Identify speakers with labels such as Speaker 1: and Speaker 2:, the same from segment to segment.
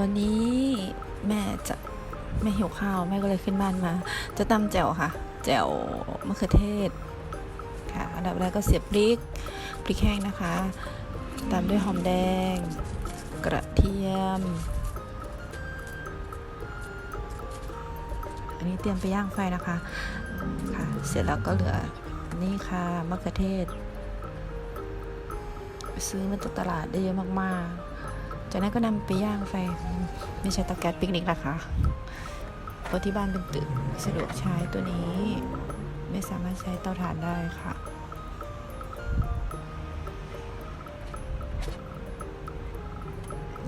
Speaker 1: วันนี้แม่จะแม่หิวข้าว แม่ก็เลยขึ้นบ้านมา จะตำแจ่วค่ะ แจ่วมะเขือเทศค่ะอันดับแรกก็เสียบพริกพริกแห้งนะคะตามด้วยหอมแดง กระเทียม อันนี้เตรียมไปย่างไฟนะคะค่ะ เสร็จแล้วก็เหลือนี่ค่ะมะเขือเทศ ซื้อมาจากตลาดได้เยอะมากๆ จากนั้นก็นำไปย่างไฟไม่ใช่เตาแก๊สปิกนิกนะคะเพราะที่บ้านเป็นตึกสะดวกใช้ตัวนี้ ไม่สามารถใช้เตาถ่านได้ค่ะ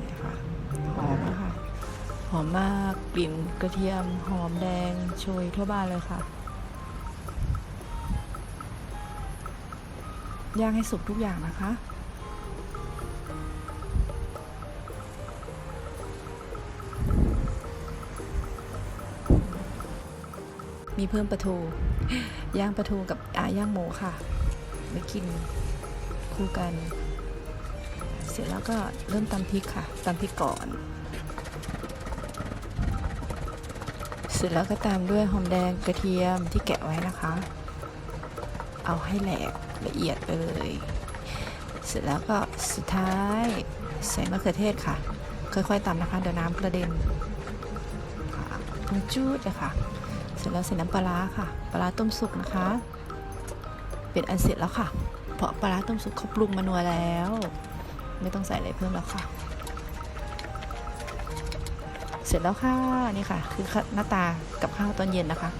Speaker 1: นี่ค่ะหอมนะคะหอมมากกลิ่นกระเทียมหอมแดงโชยทั่วบ้านเลยค่ะ ย่างให้สุกทุกอย่างนะคะ มีเพิ่มปลาทูย่างปลาทูกับอาย่างหมูค่ะไปกินคู่กัน เสร็จแล้วก็เริ่มตำพริกค่ะตำพริกก่อน เสร็จแล้วก็ตามด้วยหอมแดงกระเทียมที่แกะไว้นะคะ เอาให้แหลกละเอียดไปเลย เสร็จแล้วก็สุดท้ายใส่มะเขือเทศค่ะ ค่อยๆตำนะคะเดี๋ยวน้ำกระเด็นค่ะปรุงจูดเลยค่ะ เสร็จแล้วใส่น้ำปลาร้าค่ะ ปลาร้าต้มสุกนะคะ เป็นอันเสร็จแล้วค่ะ เพราะปลาร้าต้มสุกเขาปรุงมานัวแล้ว ไม่ต้องใส่อะไรเพิ่มแล้วค่ะ เสร็จแล้วค่ะนี่ค่ะ คือหน้าตากับข้าวตอนเย็นนะคะ